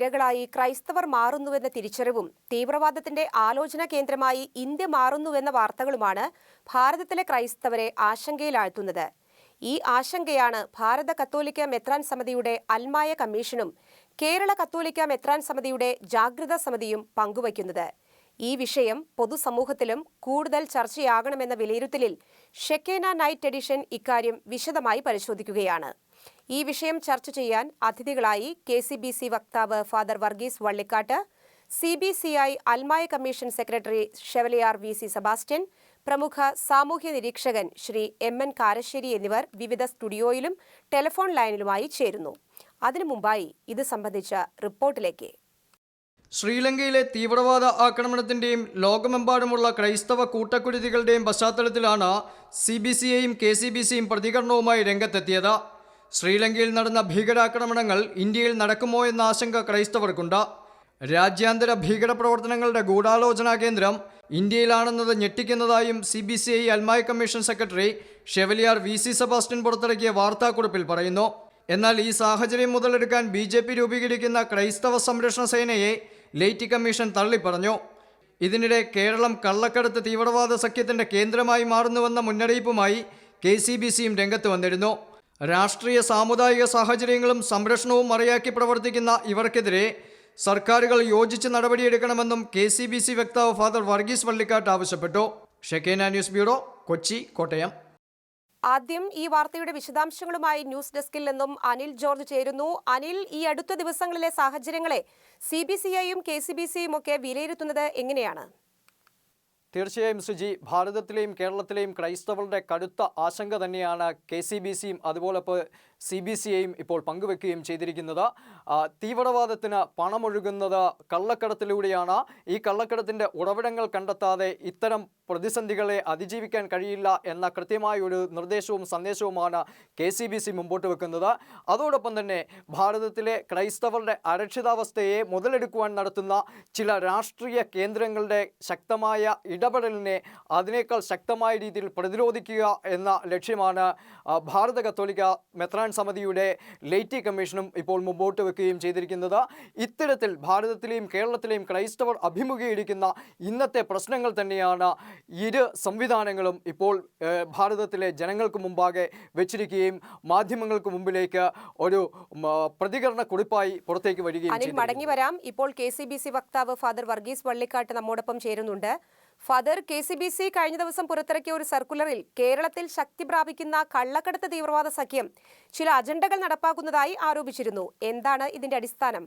ഇരകളായി ക്രൈസ്തവർ മാറുന്നുവെന്ന തിരിച്ചറിവും തീവ്രവാദത്തിന്റെ ആലോചന കേന്ദ്രമായി ഇന്ത്യ മാറുന്നുവെന്ന വാർത്തകളുമാണ് ഭാരതത്തിലെ ക്രൈസ്തവരെ ആശങ്കയിലാഴ്ത്തുന്നത്. ഈ ആശങ്കയാണ് ഭാരത കത്തോലിക്ക മെത്രാൻ സമിതിയുടെ അൽമായ കമ്മീഷനും കേരള കത്തോലിക്ക മെത്രാൻ സമിതിയുടെ ജാഗ്രതാ സമിതിയും പങ്കുവയ്ക്കുന്നത്. ഈ വിഷയം പൊതുസമൂഹത്തിലും കൂടുതൽ ചർച്ചയാകണമെന്ന വിലയിരുത്തലിൽ ഷെക്കേന നൈറ്റ് എഡിഷൻ ഇക്കാര്യം വിശദമായി പരിശോധിക്കുകയാണ്. ഈ വിഷയം ചർച്ച ചെയ്യാൻ അതിഥികളായി കെ സി ബി സി വക്താവ് father Varghese Vallikkattu C B C I അൽമായ commission secretary chevalier V C Sebastian പ്രമുഖ സാമൂഹ്യ നിരീക്ഷകൻ ശ്രീ എം എൻ കാരശ്ശേരി എന്നിവർ വിവിധ സ്റ്റുഡിയോയിലും ടെലിഫോൺ ലൈനിലുമായി ചേരുന്നു. അതിനു മുമ്പായി ഇത് സംബന്ധിച്ച റിപ്പോർട്ടിലേക്ക്. ശ്രീലങ്കയിലെ തീവ്രവാദ ആക്രമണത്തിന്റെയും ലോകമെമ്പാടുമുള്ള ക്രൈസ്തവ കൂട്ടക്കുരുതികളുടെയും പശ്ചാത്തലത്തിലാണ് സി ബി സിയെയും കെ സി ബി സിയും പ്രതികരണവുമായി രംഗത്തെത്തിയത്. ശ്രീലങ്കയിൽ നടന്ന ഭീകരാക്രമണങ്ങൾ ഇന്ത്യയിൽ നടക്കുമോ എന്ന ആശങ്ക ക്രൈസ്തവർക്കുണ്ട്. രാജ്യാന്തര ഭീകരപ്രവർത്തനങ്ങളുടെ ഗൂഢാലോചനാ കേന്ദ്രം ഇന്ത്യയിലാണെന്നത് ഞെട്ടിക്കുന്നതായും സി ബി സി ഐ അൽമായ commission secretary chevalier V C Sebastian പുറത്തിറക്കിയ വാർത്താക്കുറിപ്പിൽ പറയുന്നു. എന്നാൽ ഈ സാഹചര്യം മുതലെടുക്കാൻ ബി ജെ പി രൂപീകരിക്കുന്ന ക്രൈസ്തവ സംരക്ഷണ സേനയെ ലേറ്റി കമ്മീഷൻ തള്ളിപ്പറഞ്ഞു. ഇതിനിടെ കേരളം കള്ളക്കടത്ത് തീവ്രവാദ സഖ്യത്തിന്റെ കേന്ദ്രമായി മാറുന്നുവെന്ന മുന്നറിയിപ്പുമായി കെ സി ബി സിയും രംഗത്ത് വന്നിരുന്നു. രാഷ്ട്രീയ സാമുദായിക സാഹചര്യങ്ങളും സംരക്ഷണവും മറയാക്കി പ്രവർത്തിക്കുന്ന ഇവർക്കെതിരെ സർക്കാരുകൾ യോജിച്ച് നടപടിയെടുക്കണമെന്നും കെ സി ബി സി വക്താവ് ഫാദർ വർഗീസ് വള്ളിക്കാട്ട് ആവശ്യപ്പെട്ടു. Shekinah news bureau Kochi Kottayam. ആദ്യം ഈ വാർത്തയുടെ വിശദാംശങ്ങളുമായി ന്യൂസ് ഡെസ്കിൽ നിന്നും അനിൽ ജോർജ് ചേരുന്നു. അനിൽ ഈ അടുത്ത ദിവസങ്ങളിലെ സാഹചര്യങ്ങളെ സി ബി സി ഐയും കെ സി ബി സിയും ഒക്കെ വിലയിരുത്തുന്നത് എങ്ങനെയാണ്? തീർച്ചയായും സുജി ഭാരതത്തിലെയും കേരളത്തിലെയും ക്രൈസ്തവരുടെ കടുത്ത ആശങ്ക തന്നെയാണ് കെ സി ബി സിയും അതുപോലെ സി ബി സി ഐയും ഇപ്പോൾ പങ്കുവെക്കുകയും ചെയ്തിരിക്കുന്നത്. തീവ്രവാദത്തിന് പണമൊഴുകുന്നത് കള്ളക്കടത്തിലൂടെയാണ്. ഈ കള്ളക്കടത്തിന്റെ ഉറവിടങ്ങൾ കണ്ടെത്താതെ ഇത്തരം പ്രതിസന്ധികളെ അതിജീവിക്കാൻ കഴിയില്ല എന്ന കൃത്യമായ ഒരു നിർദ്ദേശവും സന്ദേശവുമാണ് കെ സി ബി സി മുമ്പോട്ട് വെക്കുന്നത്. അതോടൊപ്പം തന്നെ ഭാരതത്തിലെ ക്രൈസ്തവരുടെ അരക്ഷിതാവസ്ഥയെ മുതലെടുക്കുവാൻ നടത്തുന്ന ചില രാഷ്ട്രീയ കേന്ദ്രങ്ങളുടെ ശക്തമായ ഇടപെടലിനെ അതിനേക്കാൾ ശക്തമായ രീതിയിൽ പ്രതിരോധിക്കുക എന്ന ലക്ഷ്യമാണ് ഭാരത കത്തോലിക്ക മെത്രാൻ സമിതിയുടെ ലേറ്റി കമ്മീഷനും ഇപ്പോൾ മുമ്പോട്ട് വെക്കുകയും ചെയ്തിരിക്കുന്നത്. ഇത്തരത്തിൽ ഭാരതത്തിലെയും കേരളത്തിലെയും ക്രൈസ്തവർ അഭിമുഖീകരിക്കുന്ന ഇന്നത്തെ പ്രശ്നങ്ങൾ തന്നെയാണ് ഇരു സംവിധാനങ്ങളും ഇപ്പോൾ ഭാരതത്തിലെ ജനങ്ങൾക്ക് മുമ്പാകെ വെച്ചിരിക്കുകയും മാധ്യമങ്ങൾക്ക് മുമ്പിലേക്ക് ഒരു പ്രതികരണ കുറിപ്പായി പുറത്തേക്ക് വരികയും മടങ്ങി വരാം. ഇപ്പോൾ കെ സി ബി സി വക്താവ് ഫാദർ വർഗീസ് വള്ളിക്കാട്ട് നമ്മോടൊപ്പം ചേരുന്നുണ്ട്. Father K C B C കഴിഞ്ഞ ദിവസം പുറത്തിറക്കിയ ഒരു സർക്കുലറിൽ കേരളത്തിൽ ശക്തി പ്രാപിക്കുന്ന കള്ളക്കടത്ത് തീവ്രവാദ സഖ്യം ചില അജണ്ടകൾ നടപ്പാക്കുന്നതായി ആരോപിച്ചിരുന്നു. എന്താണ് ഇതിന്റെ അടിസ്ഥാനം?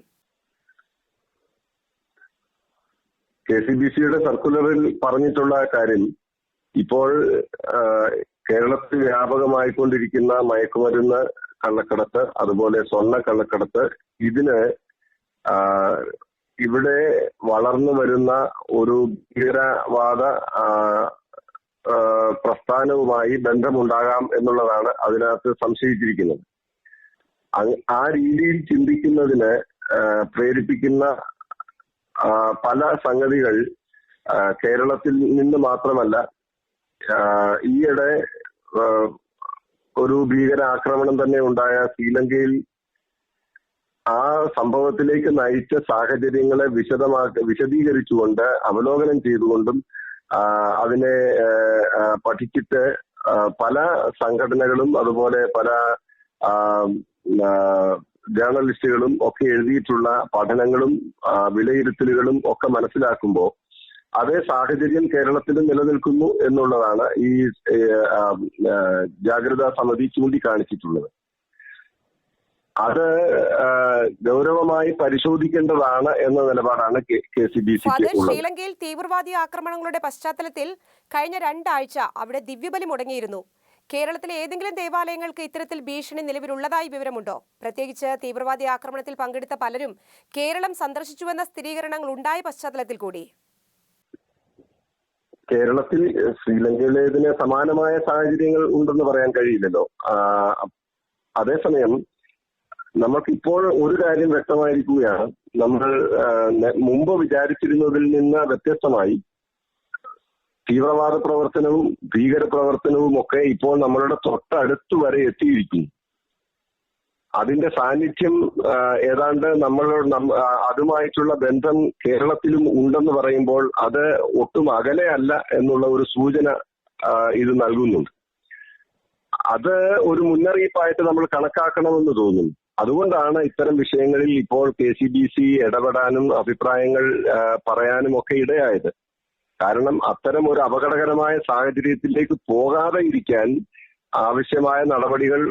കെ സി ബി സിയുടെ സർക്കുലറിൽ പറഞ്ഞിട്ടുള്ള കാര്യം ഇപ്പോൾ കേരളത്തിൽ വ്യാപകമായിക്കൊണ്ടിരിക്കുന്ന മയക്കുമരുന്ന് കള്ളക്കടത്ത് അതുപോലെ സ്വർണ കള്ളക്കടത്ത് ഇതിന് ഇവിടെ വളർന്നു വരുന്ന ഒരു ഭീകരവാദ പ്രസ്ഥാനവുമായി ബന്ധമുണ്ടാകാം എന്നുള്ളതാണ് അതിനകത്ത് സംശയിച്ചിരിക്കുന്നത്. ആ രീതിയിൽ ചിന്തിക്കുന്നതിന് പ്രേരിപ്പിക്കുന്ന പല സംഗതികൾ കേരളത്തിൽ നിന്ന് മാത്രമല്ല ഈയിടെ ഒരു ഭീകര ആക്രമണം തന്നെ ഉണ്ടായ ശ്രീലങ്കയിൽ ആ സംഭവത്തിലേക്ക് നയിച്ച സാഹചര്യങ്ങളെ വിശദമാക്കി വിശദീകരിച്ചുകൊണ്ട് അവലോകനം ചെയ്തുകൊണ്ടും അതിനെ പഠിച്ചിട്ട് പല സംഘടനകളും അതുപോലെ പല ജേർണലിസ്റ്റുകളും ഒക്കെ എഴുതിയിട്ടുള്ള പഠനങ്ങളും വിലയിരുത്തലുകളും ഒക്കെ മനസ്സിലാക്കുമ്പോൾ അതേ സാഹചര്യം കേരളത്തിൽ നിലനിൽക്കുന്നു എന്നുള്ളതാണ് ഈ ജാഗ്രതാ സമിതി ചൂണ്ടിക്കാണിച്ചിട്ടുള്ളത്. അത് ഗൗരവമായി പരിശോധിക്കേണ്ടതാണ് എന്ന നിലപാടാണ് കെ സി ബി സി ശ്രീലങ്കയിൽ തീവ്രവാദി ആക്രമണങ്ങളുടെ പശ്ചാത്തലത്തിൽ കഴിഞ്ഞ രണ്ടാഴ്ച അവിടെ ദിവ്യബലി മുടങ്ങിയിരുന്നു. കേരളത്തിലെ ഏതെങ്കിലും ദേവാലയങ്ങൾക്ക് ഇത്തരത്തിൽ ഭീഷണി നിലവിലുള്ളതായി വിവരമുണ്ടോ? പ്രത്യേകിച്ച് തീവ്രവാദി ആക്രമണത്തിൽ പങ്കെടുത്ത പലരും കേരളം സന്ദർശിച്ചുവെന്ന സ്ഥിരീകരണങ്ങൾ ഉണ്ടായ പശ്ചാത്തലത്തിൽ കൂടി. കേരളത്തിൽ ശ്രീലങ്കയിലേതിന് സമാനമായ സാഹചര്യങ്ങൾ ഉണ്ടെന്ന് പറയാൻ കഴിയില്ലല്ലോ. അതേസമയം നമുക്കിപ്പോൾ ഒരു കാര്യം വ്യക്തമായിരിക്കുകയാണ്. നമ്മൾ മുമ്പ് വിചാരിച്ചിരുന്നതിൽ നിന്ന് വ്യത്യസ്തമായി തീവ്രവാദ പ്രവർത്തനവും ഭീകര പ്രവർത്തനവും ഒക്കെ ഇപ്പോൾ നമ്മളുടെ തൊട്ടടുത്ത് വരെ എത്തിയിരിക്കുന്നു. അതിന്റെ സാന്നിധ്യം ഏതാണ്ട് നമ്മൾ അതുമായിട്ടുള്ള ബന്ധം കേരളത്തിലും ഉണ്ടെന്ന് പറയുമ്പോൾ അത് ഒട്ടും അകലെയല്ല എന്നുള്ള ഒരു സൂചന ഇത് നൽകുന്നുണ്ട്. അത് ഒരു മുന്നറിയിപ്പായിട്ട് നമ്മൾ കണക്കാക്കണമെന്ന് തോന്നുന്നു. അതുകൊണ്ടാണ് ഇത്തരം വിഷയങ്ങളിൽ ഇപ്പോൾ കെ സി ബി സി ഇടപെടാനും അഭിപ്രായങ്ങൾ പറയാനും ഒക്കെ ഇടയായത്. കാരണം അത്തരം ഒരു അപകടകരമായ സാഹചര്യത്തിലേക്ക് പോകാതെ ഇരിക്കാൻ ആവശ്യമായ നടപടികൾ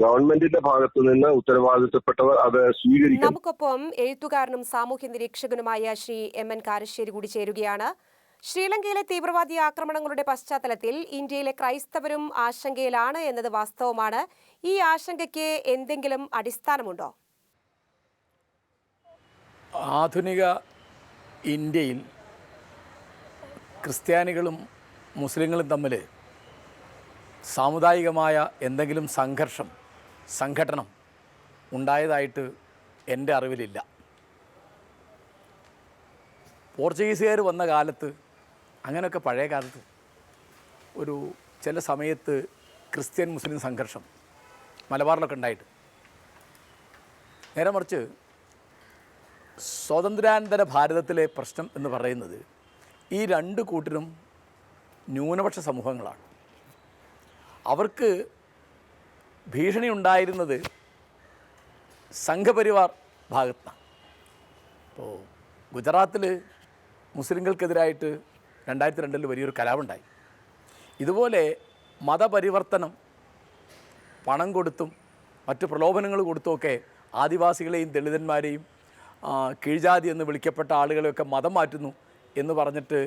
ഗവൺമെന്റിന്റെ ഭാഗത്തു നിന്ന് ഉത്തരവാദിത്തപ്പെട്ടവർ അത് സ്വീകരിക്കും. നമുക്കൊപ്പം എഴുത്തുകാരനും സാമൂഹ്യ നിരീക്ഷകനുമായ ശ്രീ എം എൻ കാരശ്ശേരി കൂടി ചേരുകയാണ്. ശ്രീലങ്കയിലെ തീവ്രവാദി ആക്രമണങ്ങളുടെ പശ്ചാത്തലത്തിൽ ഇന്ത്യയിലെ ക്രൈസ്തവരും ആശങ്കയിലാണ് എന്നത് വാസ്തവമാണ്. ഈ ആശങ്കയ്ക്ക് എന്തെങ്കിലും അടിസ്ഥാനമുണ്ടോ? ആധുനിക ഇന്ത്യയിൽ ക്രിസ്ത്യാനികളും മുസ്ലിങ്ങളും തമ്മിൽ സാമുദായികമായ എന്തെങ്കിലും സംഘർഷം സംഘടനം ഉണ്ടായതായിട്ട് എന്റെ അറിവിലില്ല. പോർച്ചുഗീസുകാർ വന്ന കാലത്ത് അങ്ങനെയൊക്കെ പഴയ കാലത്ത് ഒരു ചില സമയത്ത് ക്രിസ്ത്യൻ മുസ്ലിം സംഘർഷം മലബാറിലൊക്കെ ഉണ്ടായിട്ട്. നേരെ മറിച്ച് സ്വാതന്ത്ര്യാനന്തര ഭാരതത്തിലെ പ്രശ്നം എന്ന് പറയുന്നത് ഈ രണ്ട് കൂട്ടരും ന്യൂനപക്ഷ സമൂഹങ്ങളാണ്. അവർക്ക് ഭീഷണി ഉണ്ടായിരുന്നത് സംഘപരിവാർ ഭാഗത്താണ്. ഇപ്പോൾ ഗുജറാത്തിൽ മുസ്ലിങ്ങൾക്കെതിരായിട്ട് രണ്ടായിരത്തി രണ്ടിൽ വലിയൊരു കലാപുണ്ടായി. ഇതുപോലെ മതപരിവർത്തനം പണം കൊടുത്തും മറ്റ് പ്രലോഭനങ്ങൾ കൊടുത്തുമൊക്കെ ആദിവാസികളെയും ദളിതന്മാരെയും കീഴ്ജാതി എന്ന് വിളിക്കപ്പെട്ട ആളുകളെയൊക്കെ മതം മാറ്റുന്നു എന്ന് പറഞ്ഞിട്ട്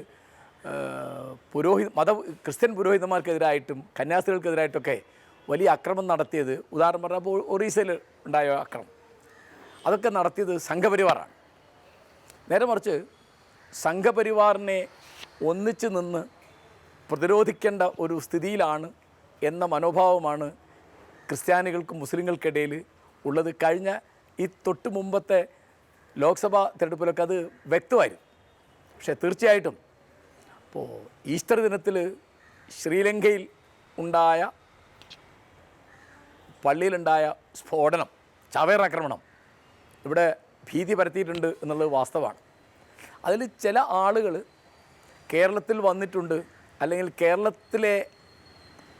പുരോഹിത മത ക്രിസ്ത്യൻ പുരോഹിതന്മാർക്കെതിരായിട്ടും കന്യാസ്ത്രീകൾക്കെതിരായിട്ടൊക്കെ വലിയ അക്രമം നടത്തിയത് ഉദാഹരണം പറഞ്ഞപ്പോൾ ഒറീസയിൽ ഉണ്ടായ അക്രമം. അതൊക്കെ നടത്തിയത് സംഘപരിവാറാണ്. നേരെ മറിച്ച് സംഘപരിവാറിനെ ഒന്നിച്ച് നിന്ന് പ്രതിരോധിക്കേണ്ട ഒരു സ്ഥിതിയിലാണ് എന്ന മനോഭാവമാണ് ക്രിസ്ത്യാനികൾക്കും മുസ്ലിങ്ങൾക്കിടയിൽ ഉള്ളത്. കഴിഞ്ഞ ഈ തൊട്ട് മുമ്പത്തെ ലോക്സഭാ തിരഞ്ഞെടുപ്പിലൊക്കെ അത് വ്യക്തമായിരുന്നു. പക്ഷേ തീർച്ചയായിട്ടും അപ്പോൾ ഈസ്റ്റർ ദിനത്തിൽ ശ്രീലങ്കയിൽ ഉണ്ടായ പള്ളിയിലുണ്ടായ സ്ഫോടനം ചവേറാക്രമണം ഇവിടെ ഭീതി പരത്തിയിട്ടുണ്ട് എന്നുള്ളത് വാസ്തവമാണ്. അതിൽ ചില ആളുകൾ കേരളത്തിൽ വന്നിട്ടുണ്ട്. അല്ലെങ്കിൽ കേരളത്തിലെ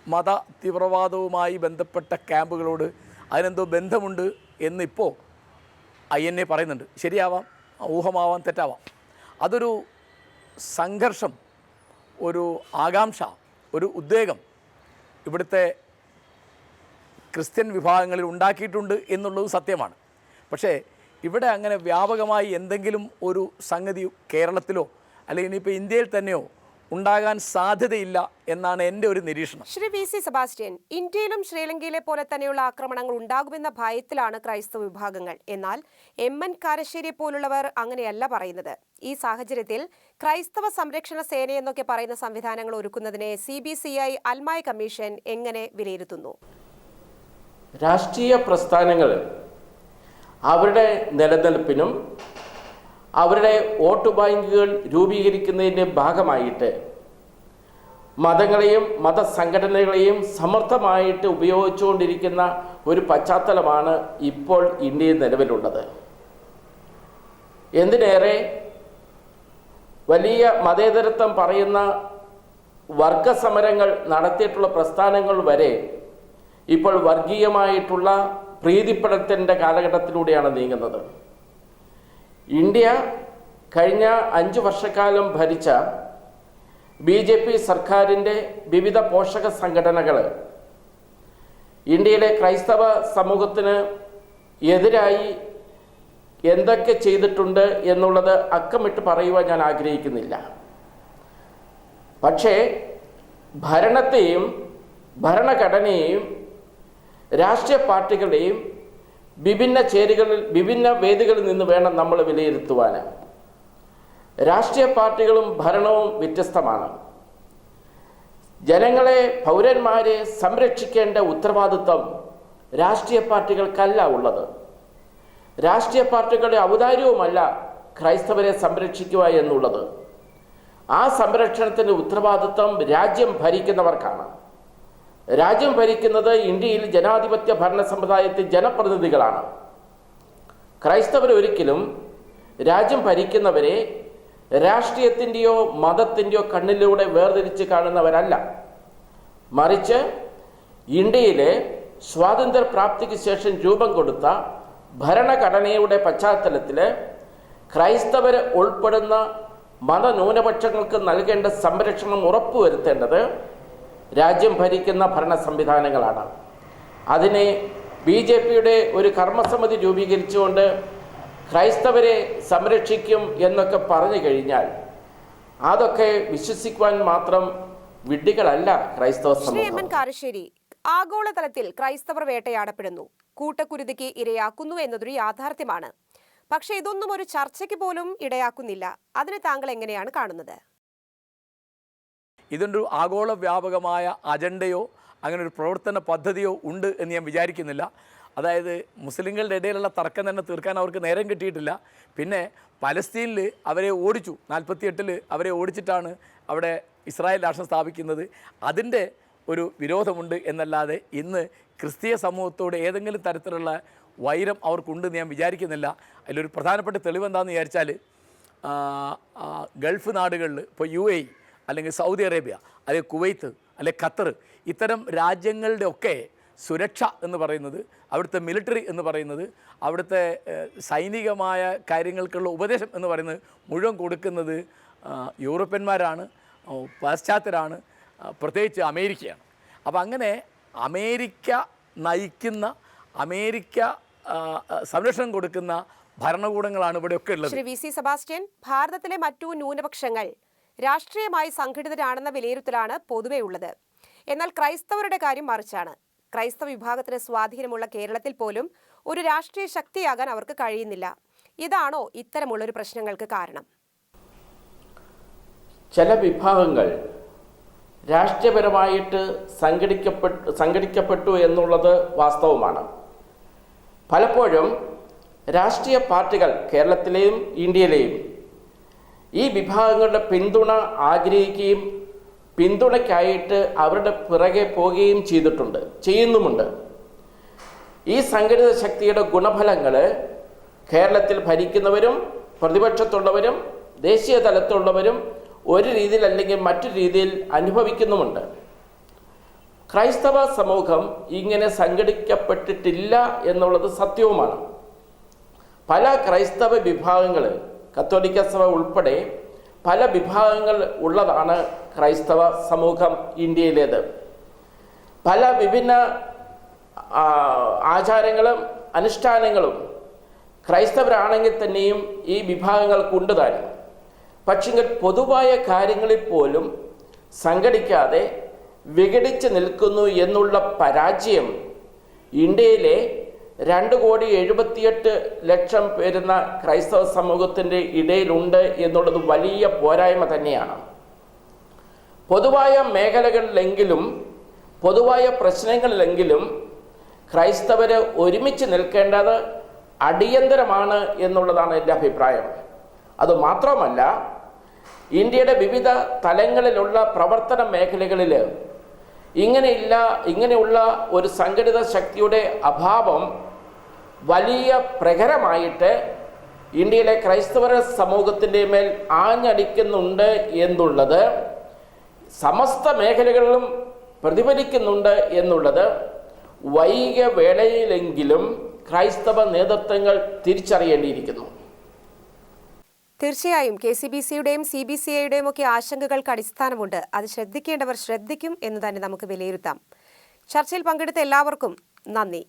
മത തീവ്രവാദവുമായി ബന്ധപ്പെട്ട ക്യാമ്പുകളോട് അതിനെന്തോ ബന്ധമുണ്ട് എന്നിപ്പോൾ ഐ എൻ എ പറയുന്നുണ്ട്. ശരിയാവാം ഊഹമാവാം തെറ്റാവാം. അതൊരു സംഘർഷം ഒരു ആകാംക്ഷ ഒരു ഉദ്വേഗം ഇവിടുത്തെ ക്രിസ്ത്യൻ വിഭാഗങ്ങളിൽ ഉണ്ടാക്കിയിട്ടുണ്ട് എന്നുള്ളത് സത്യമാണ്. പക്ഷേ ഇവിടെ അങ്ങനെ വ്യാപകമായി എന്തെങ്കിലും ഒരു സംഗതി കേരളത്തിലോ അല്ലെങ്കിൽ ഇനിയിപ്പോൾ ഇന്ത്യയിൽ തന്നെയോ ഉണ്ടാകാൻ സാധ്യതയില്ല എന്നാണ് എന്റെ ഒരു നിരീക്ഷണം. ശ്രീ വി സി സെബാസ്റ്റ്യൻ ഇന്ത്യയിലും ശ്രീലങ്കയിലെ പോലെ തന്നെയുള്ള ആക്രമണങ്ങൾ ഉണ്ടാകുമെന്ന ഭയത്തിലാണ് ക്രൈസ്തവ വിഭാഗങ്ങൾ. എന്നാൽ എം എൻ കാരശ്ശേരിയെ പോലുള്ളവർ അങ്ങനെയല്ല പറയുന്നത്. ഈ സാഹചര്യത്തിൽ ക്രൈസ്തവ സംരക്ഷണ സേനയെന്നൊക്കെ പറയുന്ന സംവിധാനങ്ങൾ ഒരുക്കുന്നതിനെ സി ബി സി ഐ അൽമായ കമ്മീഷൻ എങ്ങനെ വിലയിരുത്തുന്നു? രാഷ്ട്രീയ പ്രസ്ഥാനങ്ങൾ അവരുടെ നിലനിൽപ്പിനും അവരുടെ വോട്ട് ബാങ്കുകൾ രൂപീകരിക്കുന്നതിന്റെ ഭാഗമായിട്ട് മതങ്ങളെയും മതസംഘടനകളെയും സമർത്ഥമായിട്ട് ഉപയോഗിച്ചുകൊണ്ടിരിക്കുന്ന ഒരു പശ്ചാത്തലമാണ് ഇപ്പോൾ ഇന്ത്യയിൽ നിലവിലുള്ളത്. എന്തിനേറെ വലിയ മതേതരത്വം പറയുന്ന വർഗസമരങ്ങൾ നടത്തിയിട്ടുള്ള പ്രസ്ഥാനങ്ങൾ വരെ ഇപ്പോൾ വർഗീയമായിട്ടുള്ള പ്രീതിപ്പെടത്തിന്റെ കാലഘട്ടത്തിലൂടെയാണ് നീങ്ങുന്നത്. ഇന്ത്യ കഴിഞ്ഞ അഞ്ച് വർഷക്കാലം ഭരിച്ച ബി ജെ പി സർക്കാരിന്റെ വിവിധ പോഷക സംഘടനകൾ ഇന്ത്യയിലെ ക്രൈസ്തവ സമൂഹത്തിന് എതിരായി എന്തൊക്കെ ചെയ്തിട്ടുണ്ട് എന്നുള്ളത് അക്കമിട്ട് പറയുവാൻ ഞാൻ ആഗ്രഹിക്കുന്നില്ല. പക്ഷേ ഭരണത്തെയും ഭരണഘടനയെയും രാഷ്ട്രീയ പാർട്ടികളെയും വിഭിന്ന ചേരികളിൽ വിഭിന്ന വേദികളിൽ നിന്ന് വേണം നമ്മൾ വിലയിരുത്തുവാൻ രാഷ്ട്രീയ പാർട്ടികളും ഭരണവും വ്യത്യസ്തമാണ്. ജനങ്ങളെ പൗരന്മാരെ സംരക്ഷിക്കേണ്ട ഉത്തരവാദിത്വം രാഷ്ട്രീയ പാർട്ടികൾക്കല്ല ഉള്ളത്. രാഷ്ട്രീയ പാർട്ടികളുടെ ഔദാര്യവുമല്ല ക്രൈസ്തവരെ സംരക്ഷിക്കുക എന്നുള്ളത്. ആ സംരക്ഷണത്തിന്റെ ഉത്തരവാദിത്വം രാജ്യം ഭരിക്കുന്നവർക്കാണ്. രാജ്യം ഭരിക്കുന്നത് ഇന്ത്യയിൽ ജനാധിപത്യ ഭരണ സമ്പ്രദായത്തിൽ ജനപ്രതിനിധികളാണ്. ക്രൈസ്തവർ ഒരിക്കലും രാജ്യം ഭരിക്കുന്നവരെ രാഷ്ട്രീയത്തിന്റെയോ മതത്തിന്റെയോ കണ്ണിലൂടെ വേർതിരിച്ച് കാണുന്നവരല്ല. മറിച്ച് ഇന്ത്യയിലെ സ്വാതന്ത്ര്യപ്രാപ്തിക്ക് ശേഷം രൂപം കൊടുത്ത ഭരണഘടനയുടെ പശ്ചാത്തലത്തിൽ ക്രൈസ്തവരെ ഉൾപ്പെടുന്ന മതന്യൂനപക്ഷങ്ങൾക്ക് നൽകേണ്ട സംരക്ഷണം ഉറപ്പുവരുത്തേണ്ടത് രാജ്യം ഭരിക്കുന്ന ഭരണ സംവിധാനങ്ങളാണ്. അതിനെ ബി ജെ പിയുടെ ഒരു കർമ്മസമിതി രൂപീകരിച്ചുകൊണ്ട് ക്രൈസ്തവരെ സംരക്ഷിക്കും എന്നൊക്കെ പറഞ്ഞു കഴിഞ്ഞാൽ അതൊക്കെ വിശ്വസിക്കുവാൻ മാത്രം വിഡ്ഢികളല്ല ക്രൈസ്തവ സമൂഹം. കാരശ്ശേരി ആഗോളതലത്തിൽ ക്രൈസ്തവർ വേട്ടയാടപ്പെടുന്നു. കൂട്ടക്കുരുതിക്ക് ഇരയാക്കുന്നു എന്നതൊരു യാഥാർത്ഥ്യമാണ്. പക്ഷേ ഇതൊന്നും ഒരു ചർച്ചയ്ക്ക് പോലും ഇടയാക്കുന്നില്ല. അതിന് താങ്കൾ എങ്ങനെയാണ് കാണുന്നത്? ഇതിന്റെ ആഗോള വ്യാപകമായ അജണ്ടയോ അങ്ങനെ ഒരു പ്രവർത്തന പദ്ധതിയോ ഉണ്ട് എന്ന് ഞാൻ വിചാരിക്കുന്നില്ല. അതായത് മുസ്ലിങ്ങളുടെ ഇടയിലുള്ള തർക്കം തന്നെ തീർക്കാൻ അവർക്ക് നേരം കിട്ടിയിട്ടില്ല. പിന്നെ പലസ്തീനിൽ അവരെ ഓടിച്ചു. നാൽപ്പത്തിയെട്ടിൽ അവരെ ഓടിച്ചിട്ടാണ് അവിടെ ഇസ്രായേൽ രാഷ്ട്രം സ്ഥാപിക്കുന്നത്. അതിന്റെ ഒരു വിരോധമുണ്ട് എന്നല്ലാതെ ഇന്ന് ക്രിസ്തീയ സമൂഹത്തോട് ഏതെങ്കിലും തരത്തിലുള്ള വൈരം അവർക്കുണ്ട് എന്ന് ഞാൻ വിചാരിക്കുന്നില്ല. അതിലൊരു പ്രധാനപ്പെട്ട തെളിവെന്താണെന്ന് വിചാരിച്ചാൽ ഗൾഫ് നാടുകളിൽ ഇപ്പോൾ യു എ അല്ലെങ്കിൽ സൗദി അറേബ്യ അല്ലെങ്കിൽ കുവൈത്ത് അല്ലെങ്കിൽ ഖത്തർ ഇത്തരം രാജ്യങ്ങളുടെ ഒക്കെ സുരക്ഷ എന്ന് പറയുന്നത് അവിടുത്തെ മിലിറ്ററി എന്ന് പറയുന്നത് അവിടുത്തെ സൈനികമായ കാര്യങ്ങൾക്കുള്ള ഉപദേശം എന്ന് പറയുന്നത് മുഴുവൻ കൊടുക്കുന്നത് യൂറോപ്യന്മാരാണ് പാശ്ചാത്യരാണ് പ്രത്യേകിച്ച് അമേരിക്കയാണ്. അപ്പോൾ അങ്ങനെ അമേരിക്ക നയിക്കുന്ന അമേരിക്ക സംരക്ഷണം കൊടുക്കുന്ന ഭരണകൂടങ്ങളാണ് ഇവിടെയൊക്കെ ഉള്ളത്. ശ്രീ വി സി സെബാസ്റ്റ്യൻ ഭാരതത്തിലെ മറ്റു ന്യൂനപക്ഷങ്ങൾ രാഷ്ട്രീയമായി സംഘടിതരാണെന്ന വിലയിരുത്തലാണ് പൊതുവേ ഉള്ളത്. എന്നാൽ ക്രൈസ്തവരുടെ കാര്യം മറിച്ചാണ്. ക്രൈസ്തവ വിഭാഗത്തിന് സ്വാധീനമുള്ള കേരളത്തിൽ പോലും ഒരു രാഷ്ട്രീയ ശക്തിയാകാൻ അവർക്ക് കഴിയുന്നില്ല. ഇതാണോ ഇത്തരമുള്ളൊരു പ്രശ്നങ്ങൾക്ക് കാരണം? ചില വിഭാഗങ്ങൾ രാഷ്ട്രീയപരമായിട്ട് സംഘടിക്കപ്പെട്ടു സംഘടിക്കപ്പെട്ടു എന്നുള്ളത് വാസ്തവമാണ്. പലപ്പോഴും രാഷ്ട്രീയ പാർട്ടികൾ കേരളത്തിലെയും ഇന്ത്യയിലെയും ഈ വിഭാഗങ്ങളുടെ പിന്തുണ ആഗ്രഹിക്കുകയും പിന്തുണയ്ക്കായിട്ട് അവരുടെ പിറകെ പോവുകയും ചെയ്തിട്ടുണ്ട് ചെയ്യുന്നുമുണ്ട്. ഈ സംഘടിത ശക്തിയുടെ ഗുണഫലങ്ങൾ കേരളത്തിൽ ഭരിക്കുന്നവരും പ്രതിപക്ഷത്തുള്ളവരും ദേശീയ തലത്തുള്ളവരും ഒരു രീതിയിൽ അല്ലെങ്കിൽ മറ്റു രീതിയിൽ അനുഭവിക്കുന്നുമുണ്ട്. ക്രൈസ്തവ സമൂഹം ഇങ്ങനെ സംഘടിക്കപ്പെട്ടിട്ടില്ല എന്നുള്ളത് സത്യവുമാണ്. പല ക്രൈസ്തവ വിഭാഗങ്ങൾ കത്തോലിക്ക സഭ ഉൾപ്പെടെ പല വിഭാഗങ്ങൾ ഉള്ളതാണ് ക്രൈസ്തവ സമൂഹം ഇന്ത്യയിലേത്. പല വിഭിന്ന ആചാരങ്ങളും അനുഷ്ഠാനങ്ങളും ക്രൈസ്തവരാണെങ്കിൽ തന്നെയും ഈ വിഭാഗങ്ങൾക്കുണ്ട് താൻ പക്ഷെങ്കിൽ പൊതുവായ കാര്യങ്ങളിൽ പോലും സംഘടിക്കാതെ വിഘടിച്ച് നിൽക്കുന്നു എന്നുള്ള പരാജയം ഇന്ത്യയിലെ രണ്ട് കോടി എഴുപത്തിയെട്ട് ലക്ഷം പേരുന്ന ക്രൈസ്തവ സമൂഹത്തിന്റെ ഇടയിലുണ്ട് എന്നുള്ളത് വലിയ പോരായ്മ തന്നെയാണ്. പൊതുവായ മേഖലകളിലെങ്കിലും പൊതുവായ പ്രശ്നങ്ങളിലെങ്കിലും ക്രൈസ്തവർ ഒരുമിച്ച് നിൽക്കേണ്ടത് അടിയന്തരമാണ് എന്നുള്ളതാണ് എന്റെ അഭിപ്രായം. അതുമാത്രമല്ല ഇന്ത്യയുടെ വിവിധ തലങ്ങളിലുള്ള പ്രവർത്തന മേഖലകളിൽ ഇങ്ങനെയില്ല ഇങ്ങനെയുള്ള ഒരു സംഘടിത ശക്തിയുടെ അഭാവം വലിയ പ്രഹരമായിട്ട് ഇന്ത്യയിലെ ക്രൈസ്തവ സമൂഹത്തിന്റെ മേൽ ആഞ്ഞടിക്കുന്നുണ്ട് എന്നുള്ളത് സമസ്ത മേഖലകളിലും പ്രതിഫലിക്കുന്നുണ്ട് എന്നുള്ളത് വൈകിയ വേളയിലെങ്കിലും ക്രൈസ്തവ നേതൃത്വങ്ങൾ തിരിച്ചറിയേണ്ടിയിരിക്കുന്നു. തീർച്ചയായും കെ സി ബി സിയുടെയും സി ബി സി ഐയുടെയും ഒക്കെ ആശങ്കകൾക്ക് അടിസ്ഥാനമുണ്ട്. അത് ശ്രദ്ധിക്കേണ്ടവർ ശ്രദ്ധിക്കും എന്ന് തന്നെ നമുക്ക് വിലയിരുത്താം. ചർച്ചയിൽ പങ്കെടുത്ത എല്ലാവർക്കും നന്ദി.